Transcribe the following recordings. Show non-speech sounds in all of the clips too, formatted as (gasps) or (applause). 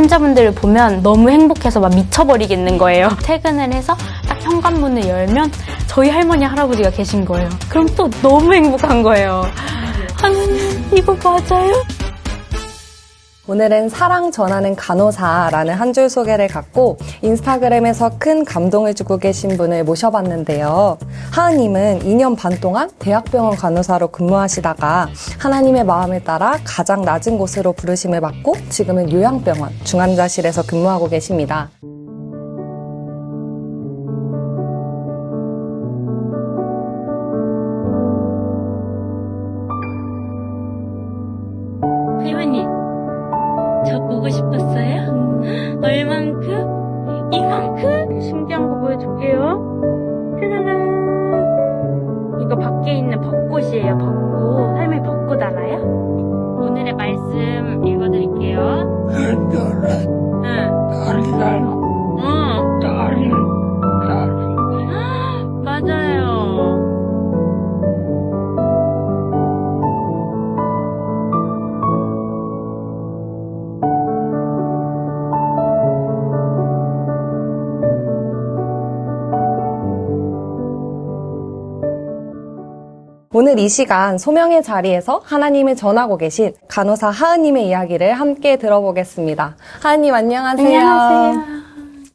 환자분들을 보면 너무 행복해서 막 미쳐버리겠는 거예요. (laughs) 퇴근을 해서 딱 현관문을 열면 저희 할머니, 할아버지가 계신 거예요. 그럼 또 너무 행복한 거예요. 하나님, 이거 맞아요? 오늘은 사랑 전하는 간호사라는 한 줄 소개를 갖고 인스타그램에서 큰 감동을 주고 계신 분을 모셔봤는데요. 하은님은 2년 반 동안 대학병원 간호사로 근무하시다가 하나님의 마음에 따라 가장 낮은 곳으로 부르심을 받고 지금은 요양병원 중환자실에서 근무하고 계십니다. 好 오늘 이 시간 소명의 자리에서 하나님을 전하고 계신 간호사 하은님의 이야기를 함께 들어보겠습니다. 하은님 안녕하세요. 안녕하세요.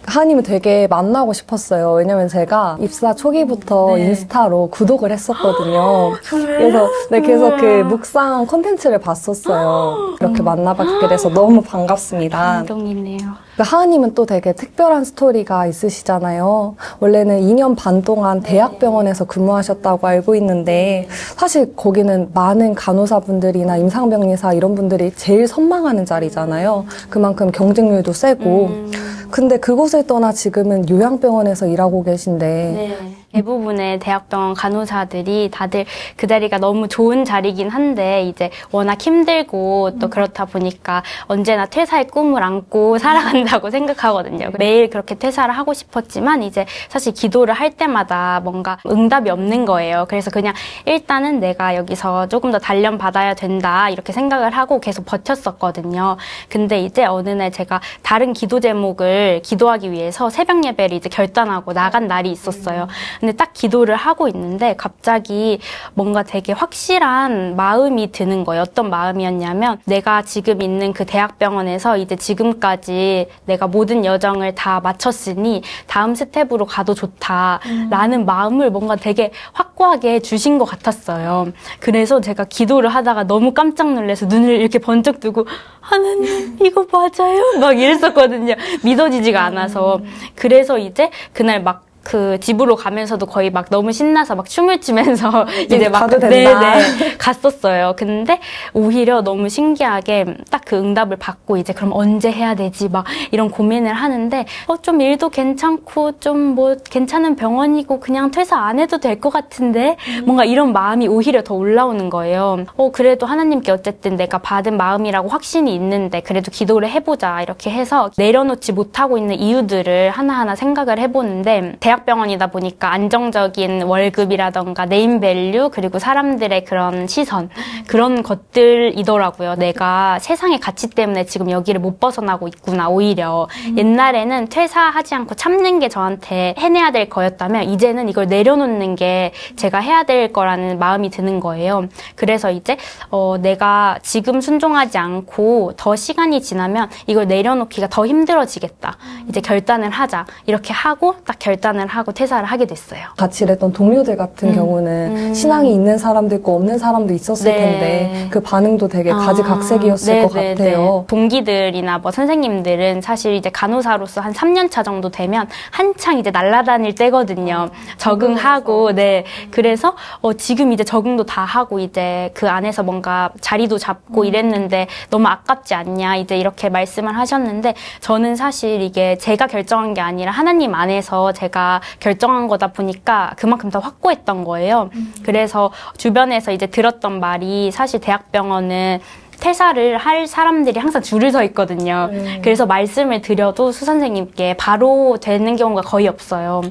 하은님을 되게 만나고 싶었어요. 왜냐면 제가 입사 초기부터 네. 인스타로 구독을 했었거든요. (gasps) 그래서 네, 계속 그 묵상 콘텐츠를 봤었어요. (gasps) 이렇게 만나뵙게 돼서 너무 반갑습니다. 감동이네요. 그 하은님은 또 되게 특별한 스토리가 있으시잖아요. 원래는 2년 반 동안 대학병원에서 근무하셨다고 알고 있는데 사실 거기는 많은 간호사분들이나 임상병리사 이런 분들이 제일 선망하는 자리잖아요. 그만큼 경쟁률도 세고. 음. 근데 그곳을 떠나 지금은 요양병원에서 일하고 계신데 네. 대부분의 대학병원 간호사들이 다들 그 자리가 너무 좋은 자리긴 한데 이제 워낙 힘들고 또 그렇다 보니까 언제나 퇴사의 꿈을 안고 (laughs) 살아간다고 생각하거든요. 매일 그렇게 퇴사를 하고 싶었지만 이제 사실 기도를 할 때마다 뭔가 응답이 없는 거예요. 그래서 그냥 일단은 내가 여기서 조금 더 단련 받아야 된다 이렇게 생각을 하고 계속 버텼었거든요. 근데 이제 어느 날 제가 다른 기도 제목을 기도하기 위해서 새벽 예배를 이제 결단하고 나간 날이 있었어요. 근데 딱 기도를 하고 있는데 갑자기 뭔가 되게 확실한 마음이 드는 거예요. 어떤 마음이었냐면 내가 지금 있는 그 대학병원에서 이제 지금까지 내가 모든 여정을 다 마쳤으니 다음 스텝으로 가도 좋다라는 마음을 뭔가 되게 확고하게 주신 것 같았어요. 그래서 제가 기도를 하다가 너무 깜짝 놀라서 눈을 이렇게 번쩍 뜨고 하나님 이거 맞아요? 막 이랬었거든요. 믿어지지가 않아서. 그래서 이제 그날 막 그 집으로 가면서도 거의 막 너무 신나서 막 춤을 추면서 (laughs) 이제 막 가도 된다. 네네 갔었어요. 근데 오히려 너무 신기하게 딱 그 응답을 받고 이제 그럼 언제 해야 되지 막 이런 고민을 하는데 어 좀 일도 괜찮고 좀 뭐 괜찮은 병원이고 그냥 퇴사 안 해도 될 것 같은데 뭔가 이런 마음이 오히려 더 올라오는 거예요. 어 그래도 하나님께 어쨌든 내가 받은 마음이라고 확신이 있는데 그래도 기도를 해보자 이렇게 해서 내려놓지 못하고 있는 이유들을 하나하나 생각을 해보는데 대학 병원이다 보니까 안정적인 월급이라던가 네임밸류 그리고 사람들의 그런 시선 그런 것들이더라고요. 내가 세상의 가치 때문에 지금 여기를 못 벗어나고 있구나 오히려 옛날에는 퇴사하지 않고 참는 게 저한테 해내야 될 거였다면 이제는 이걸 내려놓는 게 제가 해야 될 거라는 마음이 드는 거예요. 그래서 이제 어, 내가 지금 순종하지 않고 더 시간이 지나면 이걸 내려놓기가 더 힘들어지겠다. 이제 결단을 하자. 이렇게 하고 딱 결단을 하고 퇴사를 하게 됐어요. 같이 일했던 동료들 같은 경우는 음. 신앙이 있는 사람도 있고 없는 사람도 있었을 네. 텐데 그 반응도 되게 아, 가지각색이었을 것 네네네. 같아요. 동기들이나 뭐 선생님들은 사실 이제 간호사로서 한 3년 차 정도 되면 한창 이제 날아다닐 때거든요. 적응하고, 네. 그래서 어, 지금 이제 적응도 다 하고 이제 그 안에서 뭔가 자리도 잡고 음. 이랬는데 너무 아깝지 않냐 이제 이렇게 말씀을 하셨는데 저는 사실 이게 제가 결정한 게 아니라 하나님 안에서 제가 결정한 거다 보니까 그만큼 더 확고했던 거예요. 그래서 주변에서 이제 들었던 말이 사실 대학병원은 퇴사를 할 사람들이 항상 줄을 서 있거든요. 그래서 말씀을 드려도 수 선생님께 바로 되는 경우가 거의 없어요.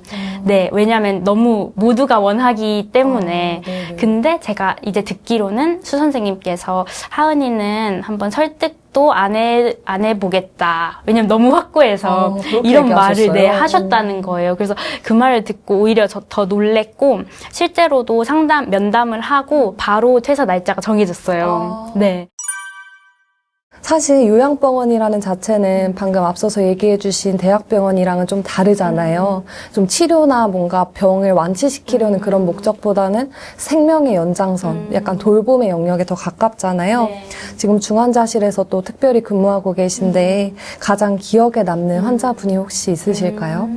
네, 왜냐하면 너무 모두가 원하기 때문에. 어, 네네. 근데 제가 이제 듣기로는 수 선생님께서 하은이는 한번 설득 또 안 해, 안 해보겠다. 왜냐면 너무 확고해서 어, 그렇게 이런 말을 네, 얘기하셨어요? 하셨다는 거예요. 그래서 그 말을 듣고 오히려 저, 더 놀랬고, 실제로도 상담, 면담을 하고 바로 퇴사 날짜가 정해졌어요. 아. 네. 사실 요양병원이라는 자체는 방금 앞서서 얘기해 주신 대학병원이랑은 좀 다르잖아요. 좀 치료나 뭔가 병을 완치시키려는 그런 목적보다는 생명의 연장선, 약간 돌봄의 영역에 더 가깝잖아요. 네. 지금 중환자실에서 또 특별히 근무하고 계신데 가장 기억에 남는 환자분이 혹시 있으실까요?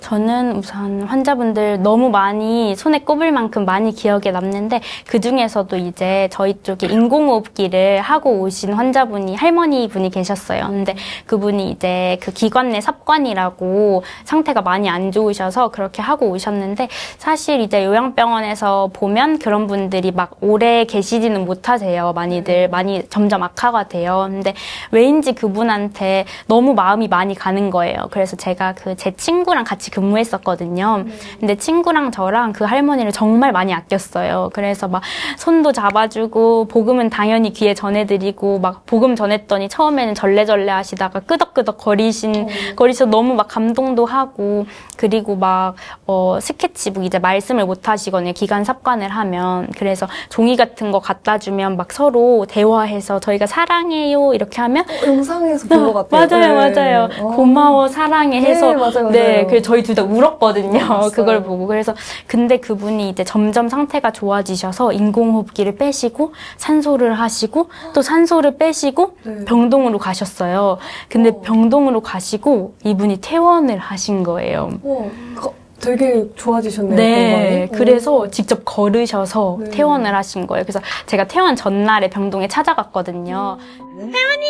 저는 우선 환자분들 너무 많이 손에 꼽을 만큼 많이 기억에 남는데 그 중에서도 이제 저희 쪽에 인공호흡기를 하고 오신 환자분이 할머니 분이 계셨어요. 근데 그분이 이제 그 기관 내 삽관이라고 상태가 많이 안 좋으셔서 그렇게 하고 오셨는데 사실 이제 요양병원에서 보면 그런 분들이 막 오래 계시지는 못하세요. 많이들 많이 점점 악화가 돼요. 근데 왜인지 그분한테 너무 마음이 많이 가는 거예요. 그래서 제가 그 제 친구랑 같이 근무했었거든요. 근데 친구랑 저랑 그 할머니를 정말 많이 아꼈어요. 그래서 막 손도 잡아주고 복음은 당연히 귀에 전해드리고 막 복음 전했더니 처음에는 절레절레 하시다가 끄덕끄덕 거리신 거리셔 너무 막 감동도 하고 그리고 막 어, 스케치북 이제 말씀을 못 하시거든요. 기간 삽관을 하면 그래서 종이 같은 거 갖다 주면 막 서로 대화해서 저희가 사랑해요 이렇게 하면 영상에서 본 것 같아요. (laughs) 맞아요, 네. 맞아요. 어. 고마워, 사랑해 해서 네, 맞아요, 네, 맞아요. 그래서 저희 둘 다 울었거든요. (laughs) 봤어요. 그걸 보고 그래서 근데 그분이 이제 점점 상태가 좋아지셔서 인공호흡기를 빼시고 산소를 하시고 또 산소를 빼시고 네. 병동으로 가셨어요. 근데 어. 병동으로 가시고 이분이 퇴원을 하신 거예요. 어, 거- 되게 좋아지셨네요. 네, 건강이. 그래서 직접 걸으셔서 네. 퇴원을 하신 거예요. 그래서 제가 퇴원 전날에 병동에 찾아갔거든요. 할머니!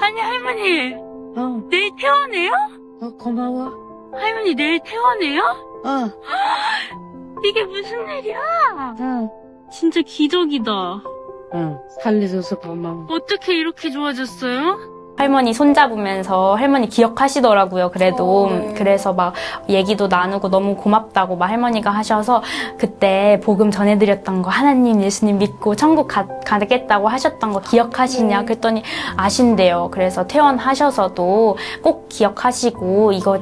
아니, 할머니! 어, 내일 퇴원해요? 어, 고마워. 할머니 내일 퇴원해요? 어, (gasps) 이게 무슨 일이야? 응, 진짜 기적이다. 응. 살려줘서 고마워. 어떻게 이렇게 좋아졌어요? 할머니 손잡으면서 할머니 기억하시더라고요, 그래도. 어, 네. 그래서 막 얘기도 나누고 너무 고맙다고 막 할머니가 하셔서 그때 복음 전해드렸던 거 하나님, 예수님 믿고 천국 가, 가겠다고 하셨던 거 기억하시냐? 네. 그랬더니 아신대요. 그래서 퇴원하셔서도 꼭 기억하시고 이거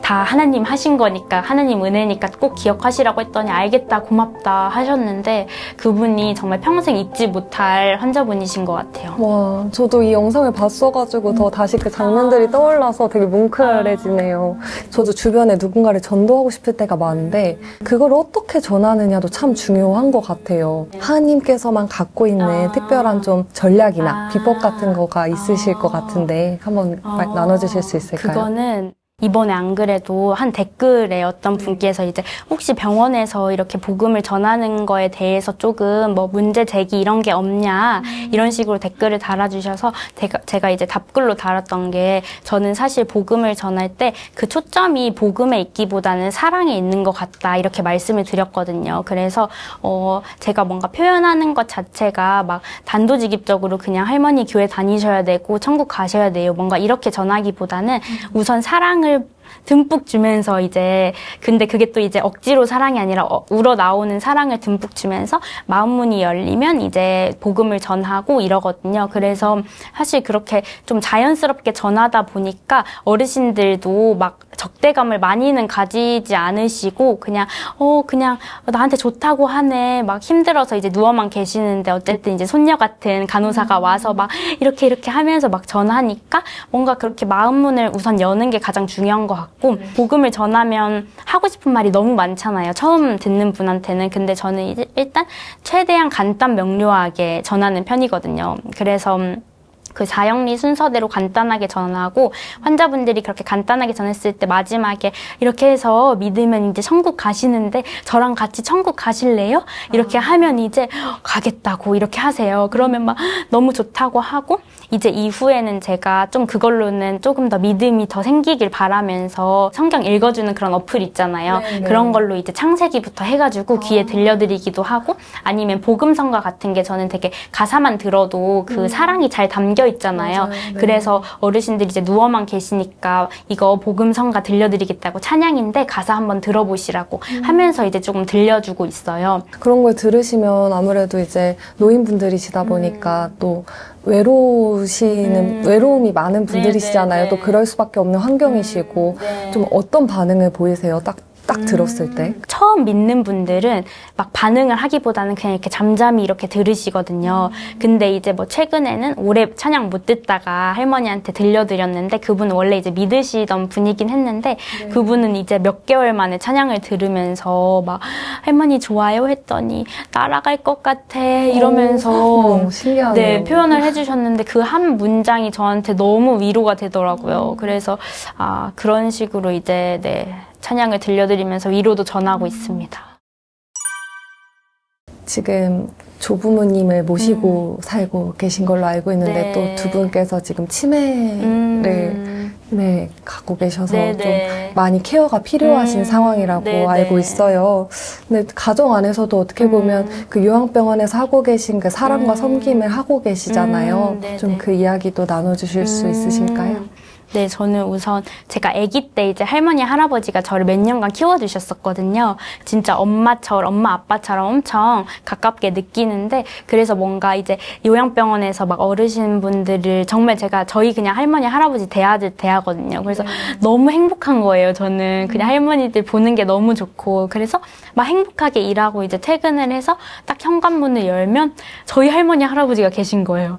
다 하나님 하신 거니까 하나님 은혜니까 꼭 기억하시라고 했더니 알겠다, 고맙다 하셨는데 그분이 정말 평생 잊지 못할 환자분이신 것 같아요. 와, 저도 이 영상을 봤어가지고 더 다시 그 장면들이 떠올라서 되게 뭉클해지네요. 저도 주변에 누군가를 전도하고 싶을 때가 많은데 그걸 어떻게 전하느냐도 참 중요한 것 같아요. 하나님께서만 갖고 있는 아. 특별한 좀 전략이나 아. 비법 같은 거가 있으실 아. 것 같은데 한번 말- 어, 나눠주실 수 있을까요? 그거는 이번에 안 그래도 한 댓글에 어떤 분께서 이제 혹시 병원에서 이렇게 복음을 전하는 거에 대해서 조금 뭐 문제 제기 이런 게 없냐 이런 식으로 댓글을 달아주셔서 제가, 제가 이제 답글로 달았던 게 저는 사실 복음을 전할 때 그 초점이 복음에 있기보다는 사랑에 있는 것 같다 이렇게 말씀을 드렸거든요. 그래서 어 제가 뭔가 표현하는 것 자체가 막 단도직입적으로 그냥 할머니 교회 다니셔야 되고 천국 가셔야 돼요. 뭔가 이렇게 전하기보다는 우선 사랑을 듬뿍 주면서 이제 근데 그게 또 이제 억지로 사랑이 아니라 어, 우러 나오는 사랑을 듬뿍 주면서 마음 문이 열리면 이제 복음을 전하고 이러거든요. 그래서 사실 그렇게 좀 자연스럽게 전하다 보니까 어르신들도 막 적대감을 많이는 가지지 않으시고 그냥 어 그냥 나한테 좋다고 하네. 막 힘들어서 이제 누워만 계시는데 어쨌든 이제 손녀 같은 간호사가 와서 막 이렇게 이렇게 하면서 막 전하니까 뭔가 그렇게 마음 문을 우선 여는 게 가장 중요한 것 같고 복음을 전하면 하고 싶은 말이 너무 많잖아요. 처음 듣는 분한테는. 근데 저는 이제 일단 최대한 간단 명료하게 전하는 편이거든요. 그래서 음, 그 사형리 순서대로 간단하게 전하고 환자분들이 그렇게 간단하게 전했을 때 마지막에 이렇게 해서 믿으면 이제 천국 가시는데 저랑 같이 천국 가실래요? 이렇게 하면 이제 가겠다고 이렇게 하세요. 그러면 막 너무 좋다고 하고 이제 이후에는 제가 좀 그걸로는 조금 더 믿음이 더 생기길 바라면서 성경 읽어주는 그런 어플 있잖아요. 네, 네. 그런 걸로 이제 창세기부터 해가지고 귀에 들려드리기도 하고 아니면 복음성가 같은 게 저는 되게 가사만 들어도 그 사랑이 잘 담겨 있잖아요. 맞아요. 네. 그래서 어르신들이 이제 누워만 계시니까 이거 복음성가 들려드리겠다고 찬양인데 가사 한번 들어보시라고 음. 하면서 이제 조금 들려주고 있어요. 그런 걸 들으시면 아무래도 이제 노인분들이시다 보니까 또 외로우시는 음. 외로움이 많은 분들이시잖아요. 네, 네, 또 네. 그럴 수밖에 없는 환경이시고 네. 좀 어떤 반응을 보이세요? 딱 딱 음. 들었을 때. 처음 믿는 분들은 막 반응을 하기보다는 그냥 이렇게 잠잠히 이렇게 들으시거든요. 근데 이제 뭐 최근에는 오래 찬양 못 듣다가 할머니한테 들려드렸는데 그분은 원래 이제 믿으시던 분이긴 했는데 그분은 이제 몇 개월 만에 찬양을 들으면서 막 할머니 좋아요 했더니 따라갈 것 같아 이러면서 오, 신기하네요. 네, 표현을 해주셨는데 그 한 문장이 저한테 너무 위로가 되더라고요. 그래서 아, 그런 식으로 이제 네, 찬양을 들려드리면서 위로도 전하고 있습니다. 지금 조부모님을 모시고 살고 계신 걸로 알고 있는데 네. 또두 분께서 지금 치매를 음, 네, 갖고 계셔서 네, 좀 네. 많이 케어가 필요하신 음, 상황이라고 네, 알고 네. 있어요. 근데 가정 안에서도 어떻게 보면 음. 그 요양병원에서 하고 계신 그 사랑과 음. 섬김을 하고 계시잖아요. 음, 네, 좀 네. 그 이야기도 나눠주실 수 음, 있으실까요? 네, 저는 우선 제가 아기 때 이제 할머니, 할아버지가 저를 몇 년간 키워주셨었거든요. 진짜 엄마처럼, 엄마, 아빠처럼 엄청 가깝게 느끼는데, 그래서 뭔가 이제 요양병원에서 막 어르신 분들을 정말 제가 저희 그냥 할머니, 할아버지 대하듯 대하거든요. 그래서 너무 행복한 거예요, 저는. 그냥 할머니들 보는 게 너무 좋고. 그래서 막 행복하게 일하고 이제 퇴근을 해서 딱 현관문을 열면 저희 할머니, 할아버지가 계신 거예요.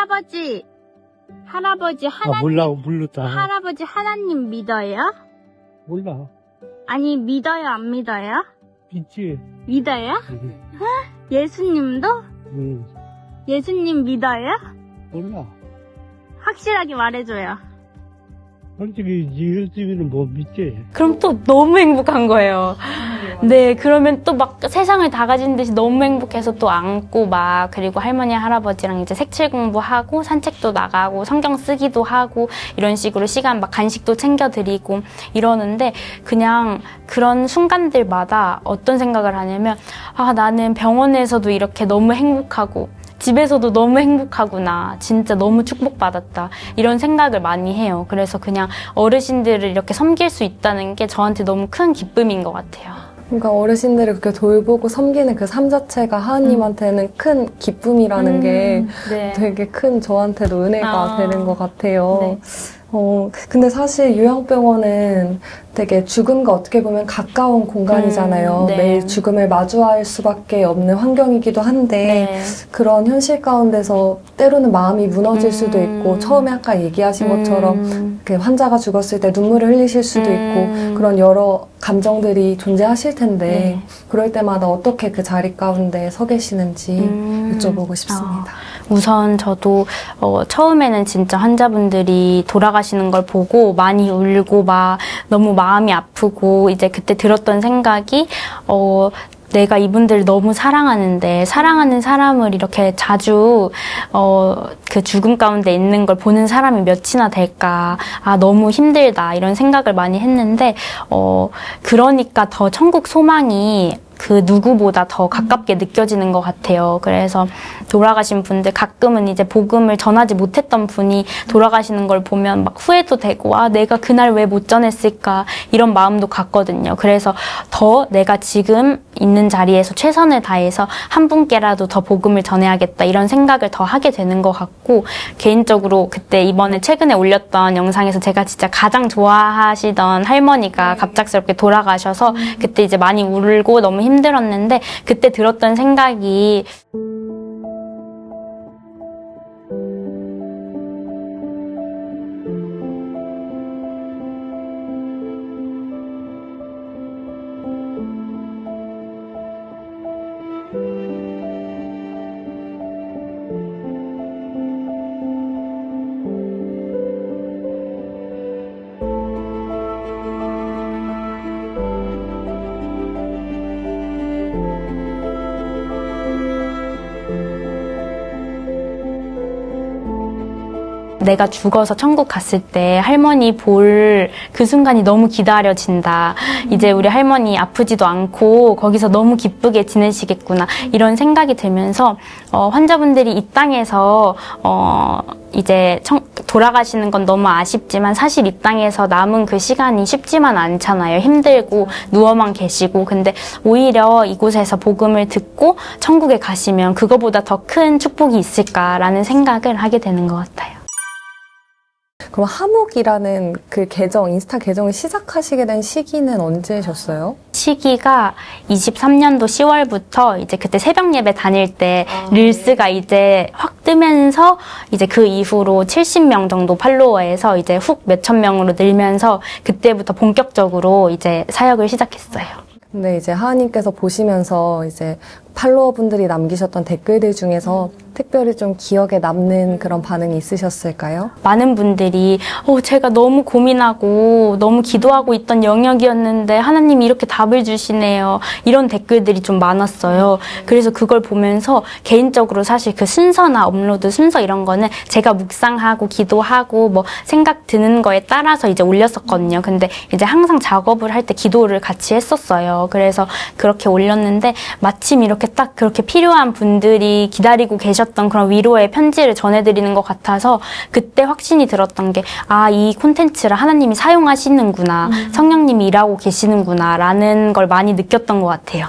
할아버지, 할아버지 하나 아, 몰라, 모르다. 할아버지 하나님 믿어요? 몰라. 아니 믿어요 안 믿어요? 있지. 믿어요? 응, 예수님도 응, 예수님 믿어요? 몰라. 확실하게 말해줘요. 솔직히 예수님은 못 믿지. 그럼 또 너무 행복한 거예요. 네, 그러면 또 막 세상을 다 가진 듯이 너무 행복해서 또 안고 막 그리고 할머니 할아버지랑 이제 색칠 공부하고 산책도 나가고 성경 쓰기도 하고 이런 식으로 시간 막 간식도 챙겨 드리고 이러는데 그냥 그런 순간들마다 어떤 생각을 하냐면 아 나는 병원에서도 이렇게 너무 행복하고 집에서도 너무 행복하구나. 진짜 너무 축복받았다. 이런 생각을 많이 해요. 그래서 그냥 어르신들을 이렇게 섬길 수 있다는 게 저한테 너무 큰 기쁨인 것 같아요. 그러니까 어르신들을 그렇게 돌보고 섬기는 그 삶 자체가 하나님한테는 큰 기쁨이라는 게 네. 되게 큰 저한테도 은혜가 아. 되는 것 같아요. 네. 어, 근데 사실 요양병원은 되게 죽음과 어떻게 보면 가까운 공간이잖아요. 음, 네. 매일 죽음을 마주할 수밖에 없는 환경이기도 한데 네. 그런 현실 가운데서 때로는 마음이 무너질 수도 음. 있고 처음에 아까 얘기하신 것처럼 음. 그 환자가 죽었을 때 눈물을 흘리실 수도 음. 있고 그런 여러 감정들이 존재하실 텐데 네. 그럴 때마다 어떻게 그 자리 가운데 서 계시는지 음. 여쭤보고 싶습니다. 우선 저도 어, 처음에는 진짜 환자분들이 돌아가 시는 걸 보고 많이 울고 막 너무 마음이 아프고 이제 그때 들었던 생각이 어, 내가 이분들을 너무 사랑하는데 사랑하는 사람을 이렇게 자주 어, 그 죽음 가운데 있는 걸 보는 사람이 몇이나 될까 아 너무 힘들다 이런 생각을 많이 했는데 어 그러니까 더 천국 소망이 그 누구보다 더 가깝게 느껴지는 것 같아요. 그래서 돌아가신 분들 가끔은 이제 복음을 전하지 못했던 분이 돌아가시는 걸 보면 막 후회도 되고 아 내가 그날 왜 못 전했을까 이런 마음도 갔거든요. 그래서 더 내가 지금 있는 자리에서 최선을 다해서 한 분께라도 더 복음을 전해야겠다 이런 생각을 더 하게 되는 것 같고 개인적으로 그때 이번에 최근에 올렸던 영상에서 제가 진짜 가장 좋아하시던 할머니가 갑작스럽게 돌아가셔서 그때 이제 많이 울고 너무 힘 들었는데 그때 들었던 생각이 내가 죽어서 천국 갔을 때 할머니 볼 그 순간이 너무 기다려진다. 이제 우리 할머니 아프지도 않고 거기서 너무 기쁘게 지내시겠구나. 이런 생각이 들면서 어, 환자분들이 이 땅에서 어, 이제 청- 돌아가시는 건 너무 아쉽지만 사실 이 땅에서 남은 그 시간이 쉽지만 않잖아요. 힘들고 누워만 계시고 근데 오히려 이곳에서 복음을 듣고 천국에 가시면 그거보다 더 큰 축복이 있을까라는 생각을 하게 되는 것 같아요. 그럼 하묵이라는 그 계정, 인스타 계정을 시작하시게 된 시기는 언제셨어요? 시기가 23년도 10월부터 이제 그때 새벽 예배 다닐 때 릴스가 이제 확 뜨면서 이제 그 이후로 70명 정도 팔로워에서 이제 훅 몇천 명으로 늘면서 그때부터 본격적으로 이제 사역을 시작했어요. 근데 이제 하하님께서 보시면서 이제 팔로워분들이 남기셨던 댓글들 중에서 특별히 좀 기억에 남는 그런 반응이 있으셨을까요? 많은 분들이 어, 제가 너무 고민하고 너무 기도하고 있던 영역이었는데 하나님이 이렇게 답을 주시네요. 이런 댓글들이 좀 많았어요. 그래서 그걸 보면서 개인적으로 사실 그 순서나 업로드 순서 이런 거는 제가 묵상하고 기도하고 뭐 생각 드는 거에 따라서 이제 올렸었거든요. 근데 이제 항상 작업을 할 때 기도를 같이 했었어요. 그래서 그렇게 올렸는데 마침 이렇게 딱 그렇게 필요한 분들이 기다리고 계셨던 그런 위로의 편지를 전해드리는 것 같아서 그때 확신이 들었던 게 아, 이 콘텐츠를 하나님이 사용하시는구나. 성령님이 일하고 계시는구나. 라는 걸 많이 느꼈던 것 같아요.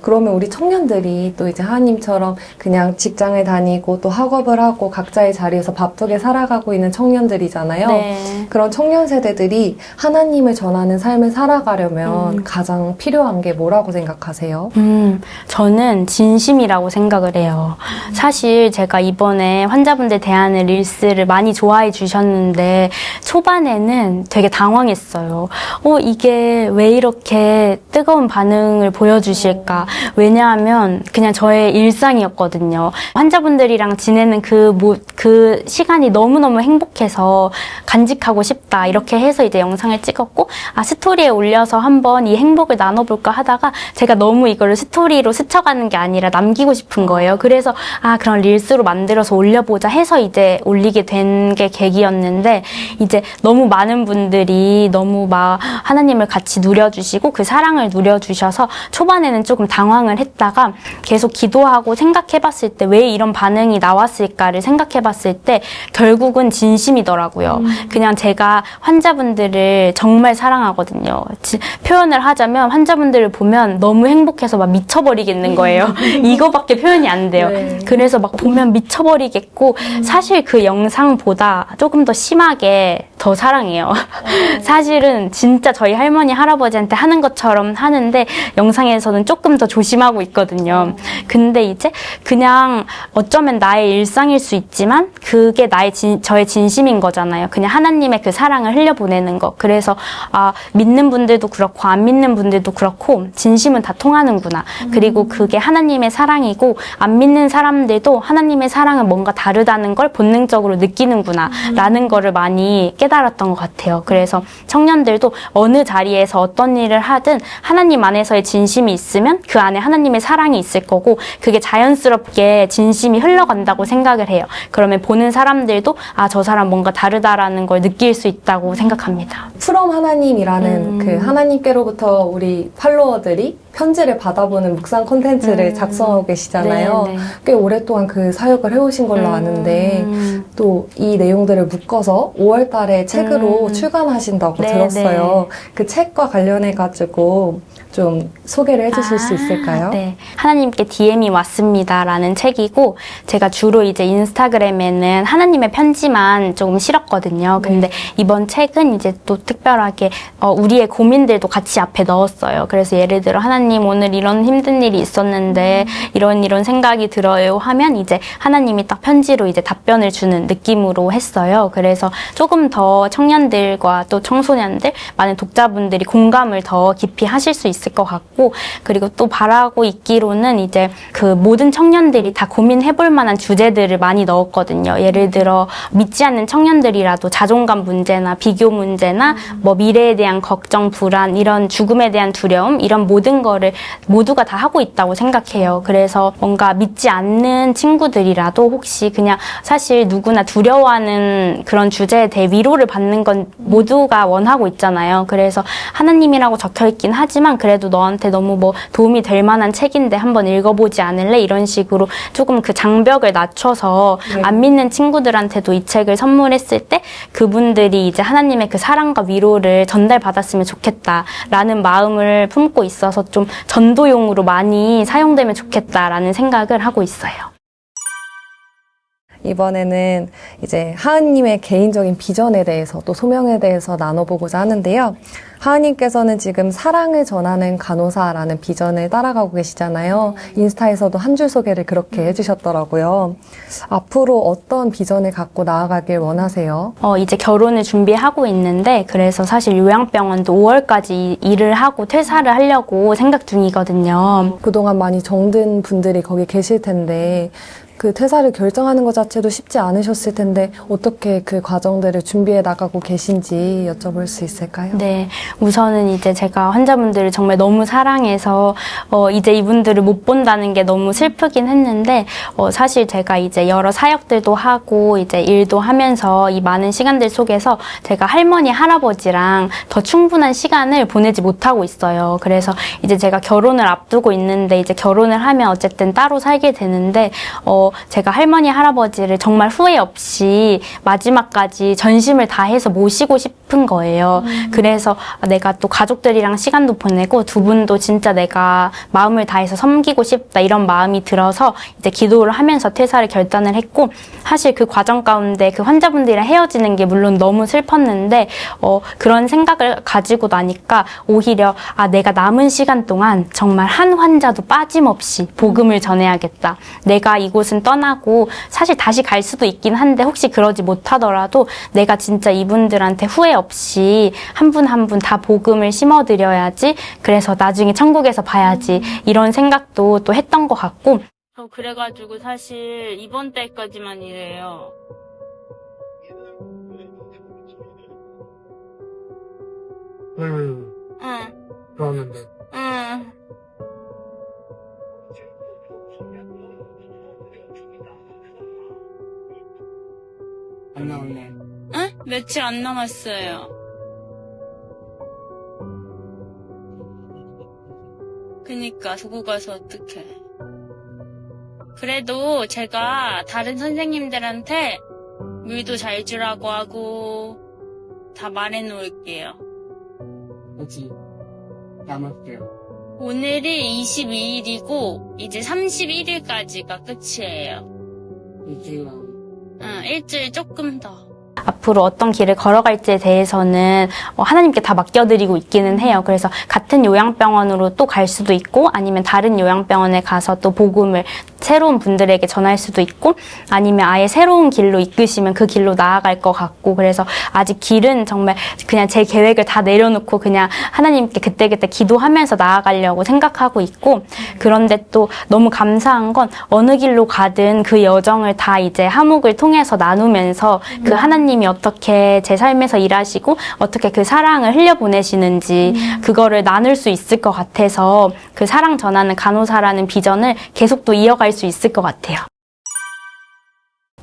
그러면 우리 청년들이 또 이제 하하님처럼 그냥 직장을 다니고 또 학업을 하고 각자의 자리에서 바쁘게 살아가고 있는 청년들이잖아요. 네. 그런 청년 세대들이 하나님을 전하는 삶을 살아가려면 가장 필요한 게 뭐라고 생각하세요? 음, 저는 진심이라고 생각을 해요. 사실 제가 이번에 환자분들 대하는 릴스를 많이 좋아해 주셨는데 초반에는 되게 당황했어요. 어, 이게 왜 이렇게 뜨거운 반응을 보여주실까? 왜냐하면 그냥 저의 일상이었거든요. 환자분들이랑 지내는 그, 모, 그 시간이 너무너무 행복해서 간직하고 싶다. 이렇게 해서 이제 영상을 찍었고, 아, 스토리에 올려서 한번 이 행복을 나눠볼까 하다가 제가 너무 이거를 스토리로 스쳐가는 게 아니라 남기고 싶은 거예요. 그래서 아, 그런 릴스로 만들어서 올려보자 해서 이제 올리게 된 게 계기였는데, 이제 너무 많은 분들이 너무 막 하나님을 같이 누려주시고 그 사랑을 누려주셔서 초반에는 조금 당황을 했다가 계속 기도하고 생각해봤을 때 왜 이런 반응이 나왔을까를 생각해봤을 때 결국은 진심이더라고요. 그냥 제가 환자분들을 정말 사랑하거든요. 지- 표현을 하자면 환자분들을 보면 너무 행복해서 막 미쳐버리겠는 거예요. (laughs) 이거밖에 표현이 안 돼요. 네. 그래서 막 보면 미쳐버리겠고 사실 그 영상보다 조금 더 심하게 더 사랑해요. (laughs) 사실은 진짜 저희 할머니 할아버지한테 하는 것처럼 하는데 영상에서는 조금 더 조심하고 있거든요. 근데 이제 그냥 어쩌면 나의 일상일 수 있지만 그게 나의 진, 저의 진심인 거잖아요. 그냥 하나님의 그 사랑을 흘려보내는 거. 그래서 아 믿는 분들도 그렇고 안 믿는 분들도 그렇고 진심은 다 통하는구나. 그리고 그게 하나님의 사랑이고 안 믿는 사람들도 하나님의 사랑은 뭔가 다르다는 걸 본능적으로 느끼는구나. 라는 거를 많이 깨달았던 것 같아요. 그래서 청년들도 어느 자리에서 어떤 일을 하든 하나님 안에서의 진심이 있으면 그 안에 하나님의 사랑이 있을 거고 그게 자연스럽게 진심이 흘러간다고 생각을 해요. 그러면 보는 사람들도 아, 저 사람 뭔가 다르다라는 걸 느낄 수 있다고 생각합니다. 프롬 하나님이라는 음. 그 하나님께로부터 우리 팔로워들이 편지를 받아보는 묵상 콘텐츠를 음. 작성하고 계시잖아요. 네, 네. 꽤 오랫동안 그 사역을 해오신 걸로 아는데 음. 또이 내용들을 묶어서 5월 달에 책으로 음. 출간하신다고 네, 들었어요. 그 책과 관련해가지고 좀 소개를 해주실 수 아, 있을까요? 네. 하나님께 DM이 왔습니다라는 책이고 제가 주로 이제 인스타그램에는 하나님의 편지만 조금 실었거든요. 네. 근데 이번 책은 이제 또 특별하게 어, 우리의 고민들도 같이 앞에 넣었어요. 그래서 예를 들어 하나님 오늘 이런 힘든 일이 있었는데 이런 이런 생각이 들어요 하면 이제 하나님이 딱 편지로 이제 답변을 주는 느낌으로 했어요. 그래서 조금 더 청년들과 또 청소년들 많은 독자분들이 공감을 더 깊이 하실 수 있을 것 같고 그리고 또 바라고 있기로는 이제 그 모든 청년들이 다 고민해볼 만한 주제들을 많이 넣었거든요. 예를 들어 믿지 않는 청년들이라도 자존감 문제나 비교 문제나 뭐 미래에 대한 걱정, 불안 이런 죽음에 대한 두려움 이런 모든 것 거를 모두가 다 하고 있다고 생각해요. 그래서 뭔가 믿지 않는 친구들이라도 혹시 그냥 사실 누구나 두려워하는 그런 주제에 대해 위로를 받는 건 모두가 원하고 있잖아요. 그래서 하나님이라고 적혀 있긴 하지만 그래 도 너한테 너무 뭐 도움이 될 만한 책인데 한번 읽어보지 않을래? 이런 식으로 조금 그 장벽을 낮춰서 네. 안 믿는 친구들한테도 이 책을 선물했을 때 그분들이 이제 하나님의 그 사랑과 위로를 전달받았으면 좋겠다라는 마음을 품고 있어서 좀 전도용으로 많이 사용되면 좋겠다라는 생각을 하고 있어요. 이번에는 이제 하은님의 개인적인 비전에 대해서 또 소명에 대해서 나눠보고자 하는데요. 하은님께서는 지금 사랑을 전하는 간호사라는 비전을 따라가고 계시잖아요. 인스타에서도 한 줄 소개를 그렇게 해주셨더라고요. 앞으로 어떤 비전을 갖고 나아가길 원하세요? 어, 이제 결혼을 준비하고 있는데, 그래서 사실 요양병원도 5월까지 일을 하고 퇴사를 하려고 생각 중이거든요. 그동안 많이 정든 분들이 거기 계실 텐데 그 퇴사를 결정하는 것 자체도 쉽지 않으셨을 텐데 어떻게 그 과정들을 준비해 나가고 계신지 여쭤볼 수 있을까요? 네, 우선은 이제 제가 환자분들을 정말 너무 사랑해서 어, 이제 이분들을 못 본다는 게 너무 슬프긴 했는데 어, 사실 제가 이제 여러 사역들도 하고 이제 일도 하면서 이 많은 시간들 속에서 제가 할머니 할아버지랑 더 충분한 시간을 보내지 못하고 있어요. 그래서 이제 제가 결혼을 앞두고 있는데 이제 결혼을 하면 어쨌든 따로 살게 되는데 어, 제가 할머니 할아버지를 정말 후회 없이 마지막까지 전심을 다해서 모시고 싶은 거예요. 그래서 내가 또 가족들이랑 시간도 보내고 두 분도 진짜 내가 마음을 다해서 섬기고 싶다 이런 마음이 들어서 이제 기도를 하면서 퇴사를 결단을 했고 사실 그 과정 가운데 그 환자분들이랑 헤어지는 게 물론 너무 슬펐는데 어, 그런 생각을 가지고 나니까 오히려 아 내가 남은 시간 동안 정말 한 환자도 빠짐없이 복음을 전해야겠다. 내가 이곳은 떠나고 사실 다시 갈 수도 있긴 한데 혹시 그러지 못하더라도 내가 진짜 이분들한테 후회 없이 한 분 한 분 다 복음을 심어드려야지. 그래서 나중에 천국에서 봐야지. 이런 생각도 또 했던 것 같고. 저 그래가지고 사실 이번 달까지만 일해요. 응, 며칠 안 남았어요. 그니까 두고 가서 어떡해. 그래도 제가 다른 선생님들한테 물도 잘 주라고 하고 다 말해 놓을게요. 그치. 남았어요. 오늘이 22일이고 이제 31일까지가 끝이에요. 일주일 응, 일주일 조금 더. 앞으로 어떤 길을 걸어갈지에 대해서는 어, 하나님께 다 맡겨드리고 있기는 해요. 그래서 같은 요양병원으로 또 갈 수도 있고 아니면 다른 요양병원에 가서 또 복음을 새로운 분들에게 전할 수도 있고 아니면 아예 새로운 길로 이끄시면 그 길로 나아갈 것 같고 그래서 아직 길은 정말 그냥 제 계획을 다 내려놓고 그냥 하나님께 그때그때 기도하면서 나아가려고 생각하고 있고 그런데 또 너무 감사한 건 어느 길로 가든 그 여정을 다 이제 하목을 통해서 나누면서 그 하나님이 어떻게 제 삶에서 일하시고 어떻게 그 사랑을 흘려보내시는지 그거를 나눌 수 있을 것 같아서 그 사랑 전하는 간호사라는 비전을 계속 또 이어갈 수 있을 것 같아요.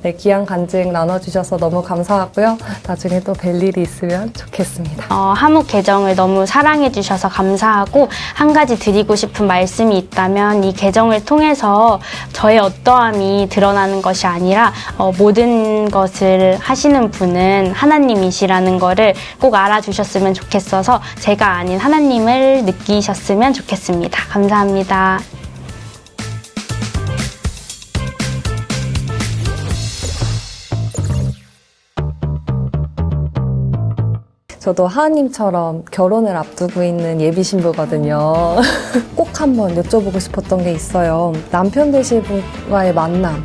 네, 귀한 간증 나눠주셔서 너무 감사하고요. 나중에 또 뵐 일이 있으면 좋겠습니다. 어, 하묵 계정을 너무 사랑해 주셔서 감사하고 한 가지 드리고 싶은 말씀이 있다면 이 계정을 통해서 저의 어떠함이 드러나는 것이 아니라 어, 모든 것을 하시는 분은 하나님이시라는 거를 꼭 알아주셨으면 좋겠어서 제가 아닌 하나님을 느끼셨으면 좋겠습니다. 감사합니다. 저도 하은님처럼 결혼을 앞두고 있는 예비 신부거든요. (laughs) 꼭 한번 여쭤보고 싶었던 게 있어요. 남편 되실 분과의 만남,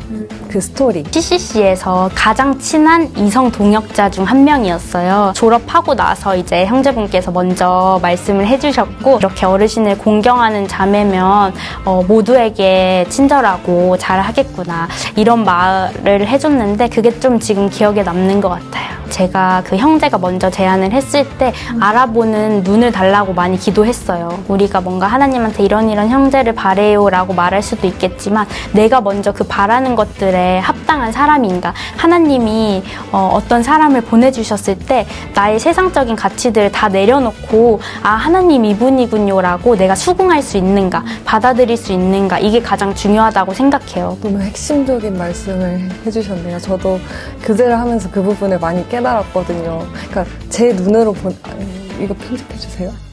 그그 스토리. CCC에서 가장 친한 이성 동역자 중 한 명이었어요. 졸업하고 나서 이제 형제분께서 먼저 말씀을 해주셨고 이렇게 어르신을 공경하는 자매면 어, 모두에게 친절하고 잘 하겠구나 이런 말을 해줬는데 그게 좀 지금 기억에 남는 것 같아요. 제가 그 형제가 먼저 제안을 했을 때 알아보는 눈을 달라고 많이 기도했어요. 우리가 뭔가 하나님한테 이런 이런 형제를 바래요라고 말할 수도 있겠지만 내가 먼저 그 바라는 것들에 합당한 사람인가 하나님이 어, 떤 사람을 보내주셨을 때 나의 세상적인 가치들을 다 내려놓고 아 하나님 이분이군요라고 내가 수긍할 수 있는가 받아들일 수 있는가 이게 가장 중요하다고 생각해요. 너무 핵심적인 말씀을 해주셨네요. 저도 교제를 하면서 그 부분을 많이 깨달았거든요. 그러니까 제 눈으로 본, 아, 이거 편집해 주세요.